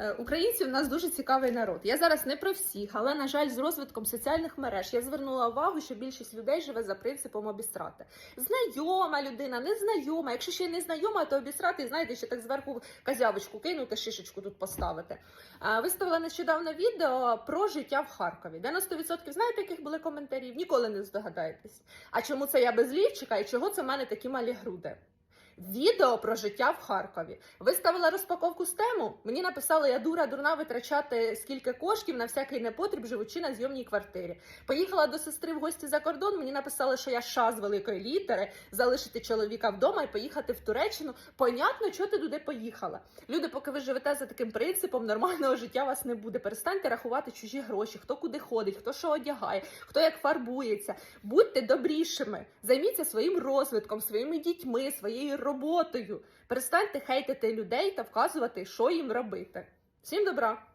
Е, Українці в нас дуже цікавий народ. Я зараз не про всіх, але на жаль, з розвитком соціальних мереж я звернула увагу, що більшість людей живе за принципом обістрати. Знайома людина, незнайома. Якщо ще не знайома, то обістрати, знаєте, ще так зверху козявочку кинути, шишечку тут поставити. Е, Виставила нещодавно відео про життя в Харкові. 90% знаєте, яких були коментарів? Ніколи не здогадаєтесь. А чому це я без лівчика і чого це в мене такі малі груди? Відео про життя в Харкові. Виставила розпаковку з тему. Мені написали, я дура, дурна витрачати скільки коштів на всякий непотріб, живучи на зйомній квартирі. Поїхала до сестри в гості за кордон. Мені написали, що я ша з великої літери, залишити чоловіка вдома і поїхати в Туреччину. Понятно, чого ти туди поїхала. Люди, поки ви живете за таким принципом, нормального життя вас не буде. Перестаньте рахувати чужі гроші, хто куди ходить, хто що одягає, хто як фарбується. Будьте добрішими, займіться своїм розвитком, своїми дітьми, своєю роботою. Перестаньте хейтити людей та вказувати, що їм робити. Всім добра!